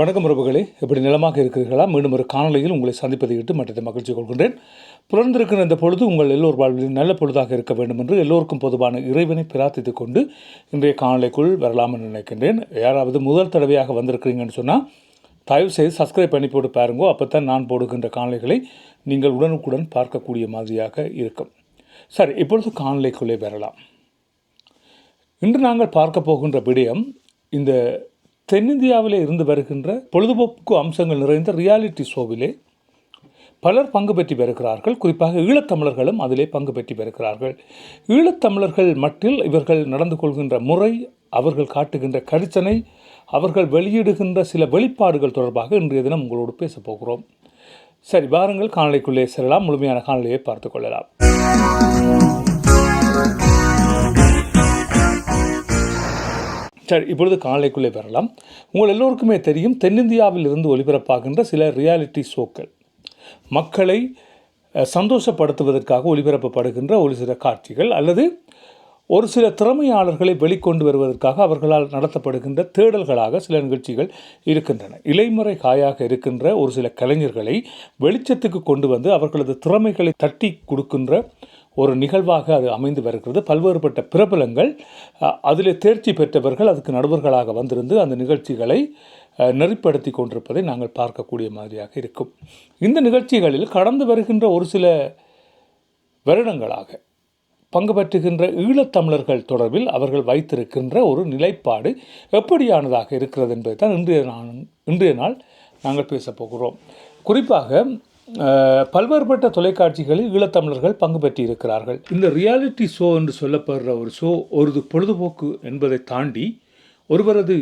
வணக்கம் உறவுகளே. எப்படி நிலமாக இருக்கிறீர்களா? மீண்டும் ஒரு காணொலியில் உங்களை சந்திப்பதை விட்டு மற்றதை மகிழ்ச்சி கொள்கின்றேன். பிறந்திருக்கிற இந்த பொழுது உங்கள் எல்லோர் வாழ்விலும் நல்ல பொழுதாக இருக்க வேண்டும் என்று எல்லோருக்கும் பொதுவான இறைவனை பிரார்த்தித்துக் கொண்டு இன்றைய காணொலிக்குள் வரலாம் என்று நினைக்கின்றேன். யாராவது முதல் தடவையாக வந்திருக்கிறீங்கன்னு சொன்னால் தயவு செய்து சப்ஸ்கிரைப் பண்ணி போட்டு பாருங்கோ. அப்போ தான் நான் போடுகின்ற காணொலிகளை நீங்கள் உடனுக்குடன் பார்க்கக்கூடிய மாதிரியாக இருக்கும். சரி இப்பொழுது காணொலிக்குள்ளே வரலாம். இன்று நாங்கள் பார்க்க போகின்ற விடயம் இந்த தென்னிந்தியாவிலே இருந்து வருகின்ற பொழுதுபோக்கு அம்சங்கள் நிறைந்த ரியாலிட்டி ஷோவிலே பலர் பங்கு பெற்றி வருகிறார்கள். குறிப்பாக ஈழத்தமிழர்களும் அதிலே பங்கு பெற்றி வருகிறார்கள். ஈழத்தமிழர்கள் மட்டில் இவர்கள் நடந்து கொள்கின்ற முறை அவர்கள் காட்டுகின்ற கரிச்சனை அவர்கள் வெளியிடுகின்ற சில வெளிப்பாடுகள் தொடர்பாக இன்றைய தினம் உங்களோடு பேசப் போகிறோம். சரி வாருங்கள் காணொலிக்குள்ளே செல்லலாம். முழுமையான காணொலியை பார்த்துக் கொள்ளலாம். இப்பொழுது காலைக்குள்ளே வரலாம் உங்கள் எல்லோருக்குமே தெரியும் தென்னிந்தியாவில் இருந்து ஒளிபரப்பாகின்ற சில ரியாலிட்டி ஷோக்கள் மக்களை சந்தோஷப்படுத்துவதற்காக ஒளிபரப்பப்படுகின்ற ஒரு சில காட்சிகள் அல்லது ஒரு சில திறமையாளர்களை வெளிக்கொண்டு வருவதற்காக அவர்களால் நடத்தப்படுகின்ற தேடல்களாக சில நிகழ்ச்சிகள் இருக்கின்றன. இலைமுறை காயாக இருக்கின்ற ஒரு சில கலைஞர்களை வெளிச்சத்துக்கு கொண்டு வந்து அவர்களது திறமைகளை தட்டி கொடுக்கின்ற ஒரு நிகழ்வாக அது அமைந்து வருகிறது. பல்வேறுபட்ட பிரபலங்கள் அதில் தேர்ச்சி பெற்றவர்கள் அதுக்கு நடுவர்களாக வந்திருந்து அந்த நிகழ்ச்சிகளை நெறிப்படுத்தி கொண்டிருப்பதை நாங்கள் பார்க்கக்கூடிய மாதிரியாக இருக்கும். இந்த நிகழ்ச்சிகளில் கடந்து வருகின்ற ஒரு சில வருடங்களாக பங்கு பெற்றுகின்ற ஈழத்தமிழர்கள் தொடர்பில் அவர்கள் வைத்திருக்கின்ற ஒரு நிலைப்பாடு எப்படியானதாக இருக்கிறது என்பதை தான் இன்றைய நாள் இன்றைய நாள் நாங்கள் பேசப் போகிறோம். குறிப்பாக பல்வேறுபட்ட தொலைக்காட்சிகளில் ஈழத்தமிழர்கள் பங்கு பெற்றிருக்கிறார்கள். இந்த ரியாலிட்டி ஷோ என்று சொல்லப்படுற ஒரு ஷோ ஒரு பொழுதுபோக்கு என்பதை தாண்டி ஒருவரது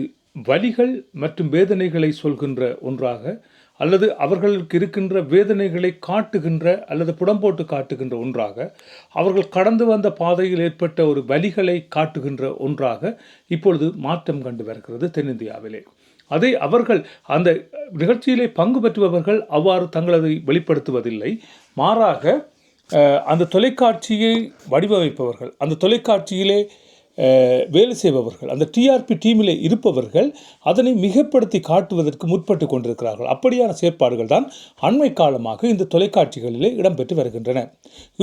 வலிகள் மற்றும் வேதனைகளை சொல்கின்ற ஒன்றாக அல்லது அவர்களுக்கு இருக்கின்ற வேதனைகளை காட்டுகின்ற அல்லது புடம்போட்டு காட்டுகின்ற ஒன்றாக அவர்கள் கடந்து வந்த பாதையில் ஏற்பட்ட ஒரு வலிகளை காட்டுகின்ற ஒன்றாக இப்பொழுது மாற்றம் கண்டு வருகிறது தென்னிந்தியாவிலே. அதை அவர்கள் அந்த நிகழ்ச்சியிலே பங்கு பெற்றுபவர்கள் அவ்வாறு தங்களதை வெளிப்படுத்துவதில்லை. மாறாக அந்த தொலைக்காட்சியை வடிவமைப்பவர்கள் அந்த தொலைக்காட்சியிலே வேலை செய்பவர்கள் அந்த டிஆர்பி டீமிலே இருப்பவர்கள் அதனை மிகப்படுத்தி காட்டுவதற்கு முற்பட்டு கொண்டிருக்கிறார்கள். அப்படியான செயற்பாடுகள் தான் அண்மை காலமாக இந்த தொலைக்காட்சிகளிலே இடம்பெற்று வருகின்றன.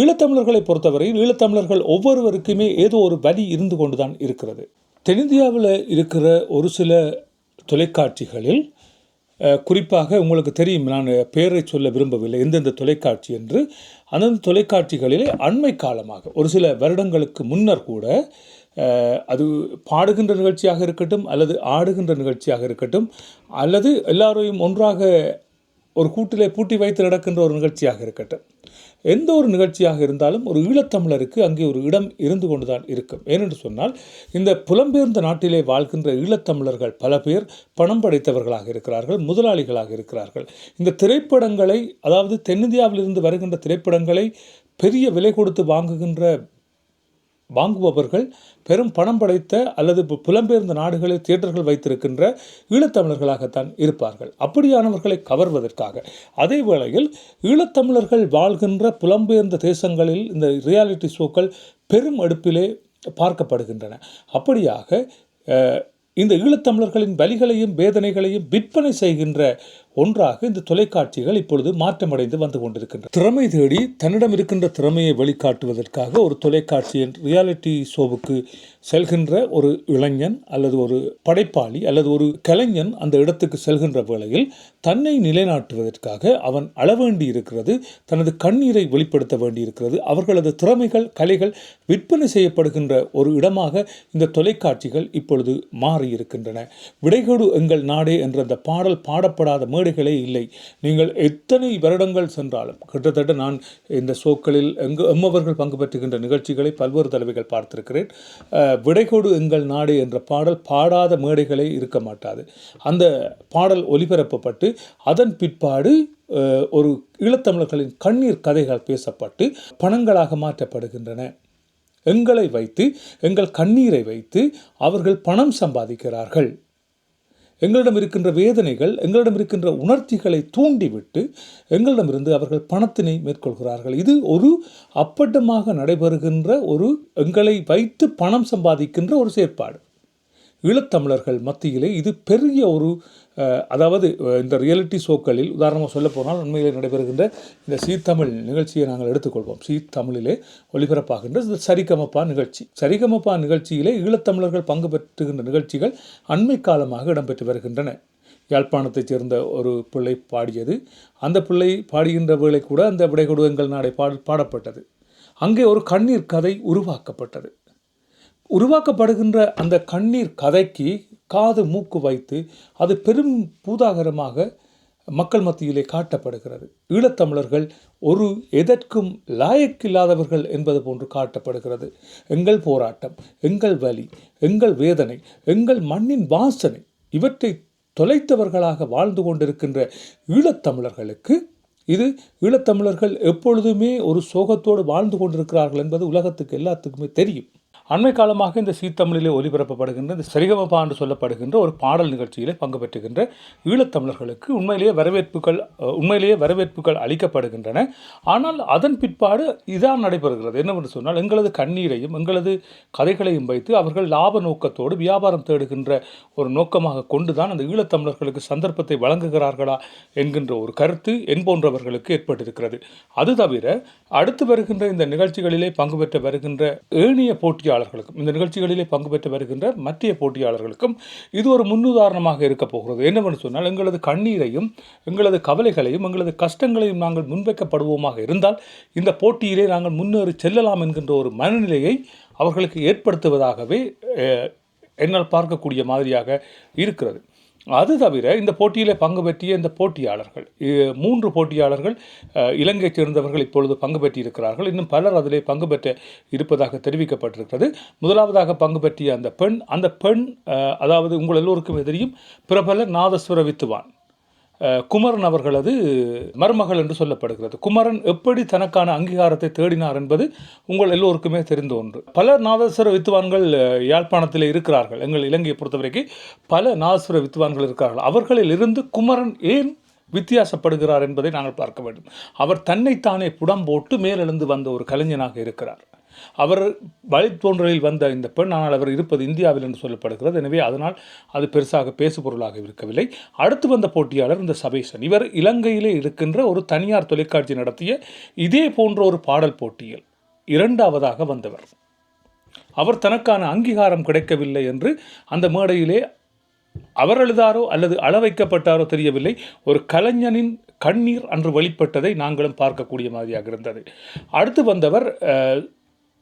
ஈழத்தமிழர்களை பொறுத்தவரையில் ஈழத்தமிழர்கள் ஒவ்வொருவருக்குமே ஏதோ ஒரு வலி இருந்து கொண்டுதான் இருக்கிறது. தென்னிந்தியாவில் இருக்கிற ஒரு சில தொலைக்காட்சிகளில் குறிப்பாக உங்களுக்கு தெரியும் நான் பெயரை சொல்ல விரும்பவில்லை. எந்தெந்த தொலைக்காட்சி என்று. அந்தந்த தொலைக்காட்சிகளிலே அண்மை காலமாக ஒரு சில வருடங்களுக்கு முன்னர் கூட அது பாடுகின்ற நிகழ்ச்சியாக இருக்கட்டும் அல்லது ஆடுகின்ற நிகழ்ச்சியாக இருக்கட்டும் அல்லது எல்லாரையும் ஒன்றாக ஒரு கூட்டிலே பூட்டி வைத்து நடக்கின்ற ஒரு நிகழ்ச்சியாக இருக்கட்டும். எந்த ஒரு நிகழ்ச்சியாக இருந்தாலும் ஒரு ஈழத்தமிழருக்கு அங்கே ஒரு இடம் இருந்து கொண்டுதான் இருக்கும். ஏனென்று சொன்னால் இந்த புலம்பெயர்ந்த நாட்டிலே வாழ்கின்ற ஈழத்தமிழர்கள் பல பேர் பணம் படைத்தவர்களாக இருக்கிறார்கள் முதலாளிகளாக இருக்கிறார்கள். இந்த திரைப்படங்களை அதாவது தென்னிந்தியாவிலிருந்து வருகின்ற திரைப்படங்களை பெரிய விலை கொடுத்து வாங்குகின்ற வாங்குபவர்கள் பெரும் பணம் படைத்த அல்லது புலம்பெயர்ந்த நாடுகளில் தியேட்டர்கள் வைத்திருக்கின்ற ஈழத்தமிழர்களாகத்தான் இருப்பார்கள். அப்படியானவர்களை கவர்வதற்காக. அதே வேளையில் ஈழத்தமிழர்கள் வாழ்கின்ற புலம்பெயர்ந்த தேசங்களில் இந்த ரியாலிட்டி ஷோக்கள் பெரும் அடுப்பிலே பார்க்கப்படுகின்றன. அப்படியாக இந்த ஈழத்தமிழர்களின் வலிகளையும் வேதனைகளையும் விற்பனை செய்கின்ற ஒன்றாக இந்த தொலைக்காட்சிகள் இப்பொழுது மாற்றமடைந்து வந்து கொண்டிருக்கின்றன. திறமை தேடி தன்னிடம் இருக்கின்ற திறமையை வெளிக்காட்டுவதற்காக ஒரு தொலைக்காட்சியின் ரியாலிட்டி ஷோவுக்கு செல்கின்ற ஒரு இளைஞன் அல்லது ஒரு படைப்பாளி அல்லது ஒரு கலைஞன் அந்த இடத்துக்கு செல்கின்ற வேளையில் தன்னை நிலைநாட்டுவதற்காக அவன் அள வேண்டி இருக்கிறது தனது கண்ணீரை வெளிப்படுத்த வேண்டி இருக்கிறது அவர்களது திறமைகள் கலைகள் விற்பனை செய்யப்படுகின்ற ஒரு இடமாக இந்த தொலைக்காட்சிகள் இப்பொழுது மாறி இருக்கின்றன விடைகொடு எங்கள் நாடே என்ற அந்த பாடல் பாடப்படாத மேடைகளே இல்லை. நீங்கள் எத்தனை வருடங்கள் சென்றாலும் கிட்டத்தட்ட நான் இந்த ஷோக்களில் எங்கு எம்மவர்கள் பங்கு பெற்றுகின்ற நிகழ்ச்சிகளை பல்வேறு தலைவர்கள் பார்த்திருக்கிறேன். விடைகொடு எங்கள் நாடு என்ற பாடல் பாடாத மேடைகளே இருக்க மாட்டாது. அந்த பாடல் ஒலிபரப்பப்பட்டு அதன் பிற்பாடு ஒரு ஈழத்தமிழர்களின் கண்ணீர் கதைகள் பேசப்பட்டு பணங்களாக மாற்றப்படுகின்றன. எங்களை வைத்து எங்கள் கண்ணீரை வைத்து அவர்கள் பணம் சம்பாதிக்கிறார்கள். எங்களிடம் இருக்கின்ற வேதனைகள் எங்களிடம் இருக்கின்ற உணர்ச்சிகளை தூண்டிவிட்டு எங்களிடமிருந்து அவர்கள் பணத்தினை மேற்கொள்கிறார்கள். இது ஒரு அப்பட்டமாக நடைபெறுகின்ற ஒரு எங்களை வைத்து பணம் சம்பாதிக்கின்ற ஒரு செயற்பாடு. ஈழத்தமிழர்கள் மத்தியிலே இது பெரிய ஒரு அதாவது இந்த ரியாலிட்டி ஷோக்களில் உதாரணமாக சொல்ல போனால் உண்மையிலே நடைபெறுகின்ற இந்த சீத்தமிழ் நிகழ்ச்சியை நாங்கள் எடுத்துக்கொள்வோம். சீத்தமிழிலே தமிழிலே ஒளிபரப்பாகின்ற இந்த சரிகமப்பா நிகழ்ச்சி. சரிகமப்பா நிகழ்ச்சியிலே ஈழத்தமிழர்கள் பங்கு பெற்றுகின்ற நிகழ்ச்சிகள் அண்மை காலமாக இடம்பெற்று வருகின்றன. யாழ்ப்பாணத்தைச் சேர்ந்த ஒரு பிள்ளை பாடியது. அந்த பிள்ளை பாடுகின்ற வேளை கூட அந்த விடைகொடுங்கள் நாடை பாட பாடப்பட்டது. அங்கே ஒரு கண்ணீர் கதை உருவாக்கப்பட்டது. உருவாக்கப்படுகின்ற அந்த கண்ணீர் கதைக்கு காது மூக்கு வைத்து அது பெரும் பூதாகரமாக மக்கள் மத்தியிலே காட்டப்படுகிறது. ஈழத்தமிழர்கள் ஒரு எதற்கும் லாயக்கில்லாதவர்கள் என்பது போன்று காட்டப்படுகிறது. எங்கள் போராட்டம் எங்கள் வலி எங்கள் வேதனை எங்கள் மண்ணின் வாசனை இவற்றை தொலைத்தவர்களாக வாழ்ந்து கொண்டிருக்கின்ற ஈழத்தமிழர்களுக்கு இது ஈழத்தமிழர்கள் எப்பொழுதுமே ஒரு சோகத்தோடு வாழ்ந்து கொண்டிருக்கிறார்கள் என்பது உலகத்துக்கு எல்லாத்துக்குமே தெரியும். அண்மை காலமாக இந்த சீத்தமிழிலே ஒலிபரப்பப்படுகின்ற இந்த சரிகமபா என்று சொல்லப்படுகின்ற ஒரு பாடல் நிகழ்ச்சியிலே பங்கு பெற்றுகின்ற ஈழத்தமிழர்களுக்கு உண்மையிலேயே வரவேற்புகள் உண்மையிலேயே வரவேற்புகள் அளிக்கப்படுகின்றன. ஆனால் அதன் பிற்பாடு இதான் நடைபெறுகிறது. என்னவென்று சொன்னால் எங்களது கண்ணீரையும் எங்களது கதைகளையும் வைத்து அவர்கள் லாப நோக்கத்தோடு வியாபாரம் தேடுகின்ற ஒரு நோக்கமாக கொண்டுதான் அந்த ஈழத்தமிழர்களுக்கு சந்தர்ப்பத்தை வழங்குகிறார்களா என்கின்ற ஒரு கருத்து என் போன்றவர்களுக்கு ஏற்பட்டிருக்கிறது. அது தவிர அடுத்து வருகின்ற இந்த நிகழ்ச்சிகளிலே பங்கு பெற்று வருகின்ற ஏனைய போட்டியாளர்களுக்கும் இந்த நிகழ்ச்சிகளிலே பங்கு பெற்று வருகின்ற மற்ற போட்டியாளர்களுக்கும் இது ஒரு முன்னுதாரணமாக இருக்க போகிறது. என்னவென்று சொன்னால் எங்களது கண்ணீரையும் எங்களது கவலைகளையும் எங்களது கஷ்டங்களையும் நாங்கள் முன்வைக்கப்படுவோமாக இருந்தால் இந்த போட்டியிலே நாங்கள் முன்னேறி செல்லலாம் என்கின்ற ஒரு மனநிலையை அவர்களுக்கு ஏற்படுத்துவதாகவே என்னால் பார்க்கக்கூடிய மாதிரியாக இருக்கிறது. அது தவிர இந்த போட்டியில் பங்கு பெற்றிய இந்த போட்டியாளர்கள் மூன்று போட்டியாளர்கள் இலங்கையைச் சேர்ந்தவர்கள் இப்பொழுது பங்கு பெற்றிருக்கிறார்கள். இன்னும் பலர் அதிலே பங்கு பெற்ற இருப்பதாக தெரிவிக்கப்பட்டிருக்கிறது. முதலாவதாக பங்கு பெற்றிய அந்த பெண் அந்த பெண் அதாவது உங்கள் எல்லோருக்குமே தெரியும் பிரபல நாதஸ்வர வித்துவான் குமரன் அவர்களது மருமகள் என்று சொல்லப்படுகிறது. குமரன் எப்படி தனக்கான அங்கீகாரத்தை தேடினார் என்பது உங்கள் எல்லோருக்குமே தெரிந்த ஒன்று. பல நாதஸ்வர வித்துவான்கள் யாழ்ப்பாணத்தில் இருக்கிறார்கள். எங்கள் இலங்கையை பொறுத்தவரைக்கும் பல நாதஸ்வர வித்துவான்கள் இருக்கிறார்கள். அவர்களில் இருந்து குமரன் ஏன் வித்தியாசப்படுகிறார் என்பதை நாங்கள் பார்க்க வேண்டும். அவர் தன்னைத்தானே புடம் போட்டு மேலெழுந்து வந்த ஒரு கலைஞனாக இருக்கிறார். அவர் வழித்தோன்றலில் வந்த இந்த பெண் ஆனால் அவர் இருப்பது இந்தியாவில் என்று சொல்லப்படுகிறது. எனவே அதனால் அது பெருசாக பேசுபொருளாக இருக்கவில்லை. அடுத்து வந்த போட்டியாளர் இந்த சபேசன் இவர் இலங்கையிலே இருக்கின்ற ஒரு தனியார் தொலைக்காட்சி நடத்திய இதே போன்ற ஒரு பாடல் போட்டியில் இரண்டாவதாக வந்தவர். அவர் தனக்கான அங்கீகாரம் கிடைக்கவில்லை என்று அந்த மேடையிலே அவர் எழுதாரோ அல்லது அளவைக்கப்பட்டாரோ தெரியவில்லை. ஒரு கலைஞனின் கண்ணீர் அன்று வெளிப்பட்டதை நாங்களும் பார்க்கக்கூடிய மாதிரியாக இருந்தது. அடுத்து வந்தவர்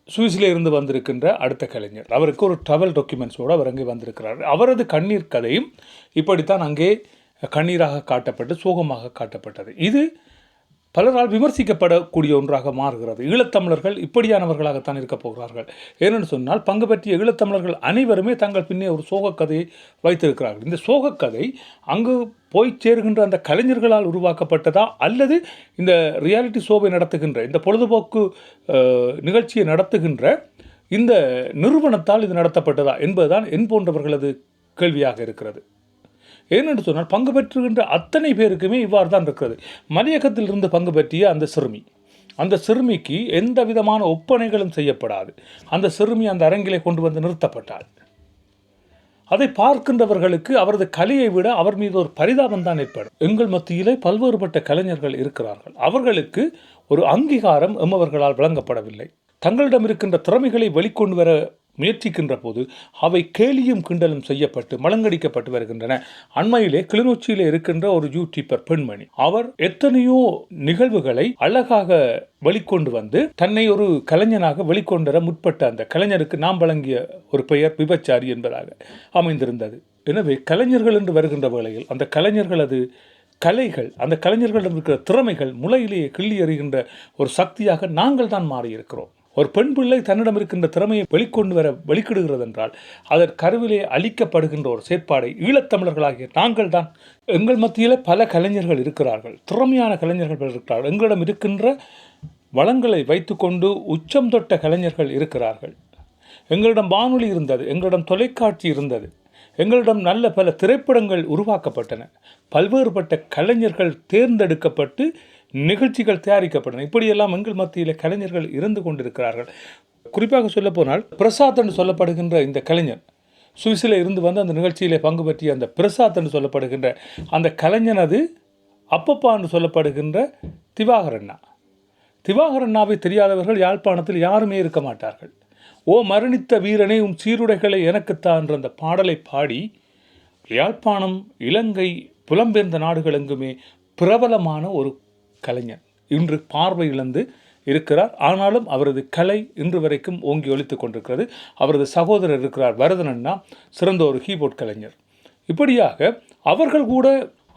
சுவிஸில் இருந்து வந்திருக்கின்ற அடுத்த கலைஞர். அவருக்கு ஒரு ட்ராவல் டாக்குமெண்ட்ஸோடு அவர் அங்கே வந்திருக்கிறார். அவரது கண்ணீர் கதையும் இப்படித்தான் அங்கே கண்ணீராக காட்டப்பட்டு சோகமாக காட்டப்பட்டது. இது பலரால் விமர்சிக்கப்படக்கூடிய ஒன்றாக மாறுகிறது. ஈழத்தமிழர்கள் இப்படியானவர்களாகத்தான் இருக்கப் போகிறார்கள். ஏனென்று சொன்னால் பங்கு பற்றிய ஈழத்தமிழர்கள் அனைவருமே தங்கள் பின்னே ஒரு சோகக்கதையை வைத்திருக்கிறார்கள். இந்த சோகக்கதை அங்கு போய் சேருகின்ற அந்த கலைஞர்களால் உருவாக்கப்பட்டதா அல்லது இந்த ரியாலிட்டி ஷோவை நடத்துகின்ற இந்த பொழுதுபோக்கு நிகழ்ச்சியை நடத்துகின்ற இந்த நிறுவனத்தால் இது நடத்தப்பட்டதா என்பதுதான் என் போன்றவர்களது கேள்வியாக இருக்கிறது. ஏனென்று சொன்னால் பங்கு பெற்றுகின்ற அத்தனை பேருக்குமே இவ்வாறு தான் இருக்கிறது. மலையகத்தில் இருந்து பங்கு பெற்றிய அந்த சிறுமி. அந்த சிறுமிக்கு எந்த விதமான ஒப்பனைகளும் செய்யப்படாது. அந்த சிறுமி அந்த அரங்கிலே கொண்டு வந்து நிறுத்தப்பட்டாள். அதை பார்க்கின்றவர்களுக்கு அவரது கலையை விட அவர் மீது ஒரு பரிதாபம் தான் ஏற்படும். எங்கள் மத்தியிலே பல்வேறுபட்ட கலைஞர்கள் இருக்கிறார்கள். அவர்களுக்கு ஒரு அங்கீகாரம் எம்மவர்களால் வழங்கப்படவில்லை. தங்களிடம் இருக்கின்ற திறமைகளை வெளிக்கொண்டு வர முயற்சிக்கின்ற போது அவை கேலியும் கிண்டலும் செய்யப்பட்டு மலங்கடிக்கப்பட்டு வருகின்றன. அண்மையிலே கிளிநொச்சியிலே இருக்கின்ற ஒரு யூடியூபர் பெண்மணி அவர் எத்தனையோ நிகழ்வுகளை அழகாக வெளிக்கொண்டு வந்து தன்னை ஒரு கலைஞனாக வெளிக்கொண்டு முற்பட்ட அந்த கலைஞருக்கு நாம் வழங்கிய ஒரு பெயர் விபச்சாரி என்பதாக அமைந்திருந்தது. எனவே கலைஞர்கள் என்று வருகின்ற வேளையில் அந்த கலைஞர்களது கலைகள் அந்த கலைஞர்களிடம் இருக்கிற திறமைகள் முளையிலேயே கிள்ளி எறிகின்ற ஒரு சக்தியாக நாங்கள் தான் மாறியிருக்கிறோம். ஒரு பெண் பிள்ளை தன்னிடம் இருக்கின்ற திறமையை வெளிக்கொண்டு வர வெளிக்கிடுகிறது என்றால் அதன் கருவிலே அளிக்கப்படுகின்ற ஒரு செயற்பாடை ஈழத்தமிழர்களாகிய நாங்கள் தான் எங்கள் மத்தியில் பல கலைஞர்கள் இருக்கிறார்கள் திறமையான கலைஞர்கள் பலர் இருக்கிறார்கள். எங்களிடம் இருக்கின்ற வளங்களை வைத்துக்கொண்டு உச்சம் தொட்ட கலைஞர்கள் இருக்கிறார்கள். எங்களிடம் வானொலி இருந்தது எங்களிடம் தொலைக்காட்சி இருந்தது எங்களிடம் நல்ல பல திரைப்படங்கள் உருவாக்கப்பட்டன. பல்வேறுபட்ட கலைஞர்கள் தேர்ந்தெடுக்கப்பட்டு நிகழ்ச்சிகள் தயாரிக்கப்பட்டன. இப்படியெல்லாம் எங்கள் மத்தியில் கலைஞர்கள் இருந்து கொண்டிருக்கிறார்கள். குறிப்பாக சொல்லப்போனால் பிரசாத் என்று சொல்லப்படுகின்ற இந்த கலைஞர் சுவிஸில் இருந்து வந்து அந்த நிகழ்ச்சியிலே பங்கு பற்றிய அந்த பிரசாத் என்று சொல்லப்படுகின்ற அந்த கலைஞனது அப்பப்பா என்று சொல்லப்படுகின்ற திவாகரண்ணா திவாகரண்ணாவை தெரியாதவர்கள் யாழ்ப்பாணத்தில் யாருமே இருக்க மாட்டார்கள். ஓ மரணித்த வீரனே உம் சீருடைகளை எனக்குத்தான் என்ற அந்த பாடலை பாடி யாழ்ப்பாணம் இலங்கை புலம்பெயர்ந்த நாடுகள் எங்குமே பிரபலமான ஒரு கலைஞர். இன்று பார்வை இழந்து இருக்கிறார். ஆனாலும் அவரது கலை இன்று வரைக்கும் ஓங்கி ஒழித்து கொண்டிருக்கிறது. அவரது சகோதரர் இருக்கிறார். வரதனண்ணா சிறந்த ஒரு கீபோர்ட் கலைஞர். இப்படியாக அவர்கள் கூட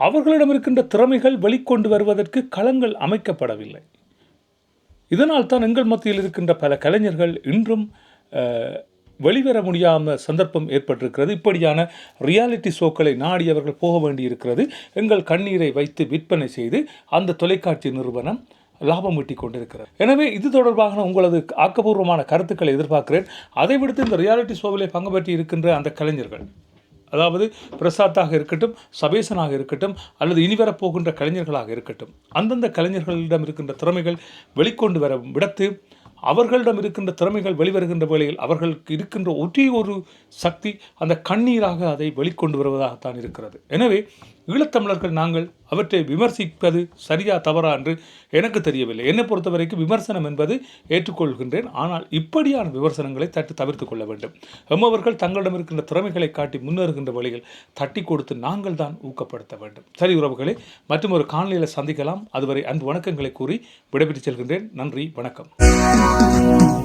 அவர்களிடம் இருக்கின்ற திறமைகள் வெளிக்கொண்டு வருவதற்கு களங்கள் அமைக்கப்படவில்லை. இதனால் தான் எங்கள் மத்தியில் இருக்கின்ற பல கலைஞர்கள் இன்றும் வெளிவர முடியாமல் சந்தர்ப்பம் ஏற்பட்டிருக்கிறது. இப்படியான ரியாலிட்டி ஷோக்களை நாடியவர்கள் போக வேண்டியிருக்கிறது. எங்கள் கண்ணீரை வைத்து விற்பனை செய்து அந்த தொலைக்காட்சி நிறுவனம் லாபம் ஈட்டிக் கொண்டிருக்கிறது. எனவே இது தொடர்பாக உங்களது ஆக்கப்பூர்வமான கருத்துக்களை எதிர்பார்க்கிறேன். அதை விடுத்து இந்த ரியாலிட்டி ஷோவிலே பங்கு பற்றி இருக்கின்ற அந்த கலைஞர்கள் அதாவது பிரசாத்தாக இருக்கட்டும் சபேசனாக இருக்கட்டும் அல்லது இனி வரப்போகின்ற கலைஞர்களாக இருக்கட்டும் அந்தந்த கலைஞர்களிடம் இருக்கின்ற திறமைகள் வெளிக்கொண்டு வர விடத்து அவர்களிடம் இருக்கின்ற திறமைகள் வெளிவருகின்ற வேளையில் அவர்களுக்கு இருக்கின்ற ஒரே ஒரு சக்தி அந்த கண்ணீராக அதை வெளிக்கொண்டு வருவதாகத்தான் இருக்கிறது. எனவே ஈழத்தமிழர்கள் நாங்கள் அவற்றை விமர்சிப்பது சரியா தவறா என்று எனக்கு தெரியவில்லை. என்னை பொறுத்தவரைக்கும் விமர்சனம் என்பது ஏற்றுக்கொள்கின்றேன். ஆனால் இப்படியான விமர்சனங்களை தட்டு தவிர்த்து கொள்ள வேண்டும். எம்மவர்கள் தங்களிடம் இருக்கின்ற திறமைகளை காட்டி முன்னேறுகின்ற வழியில் தட்டி கொடுத்து நாங்கள் தான் ஊக்கப்படுத்த வேண்டும். சரி உறவுகளை மற்றும் ஒரு காணொலியில் சந்திக்கலாம். அதுவரை அன்பு வணக்கங்களை கூறி விடைபெற்று செல்கின்றேன். நன்றி வணக்கம். Yeah.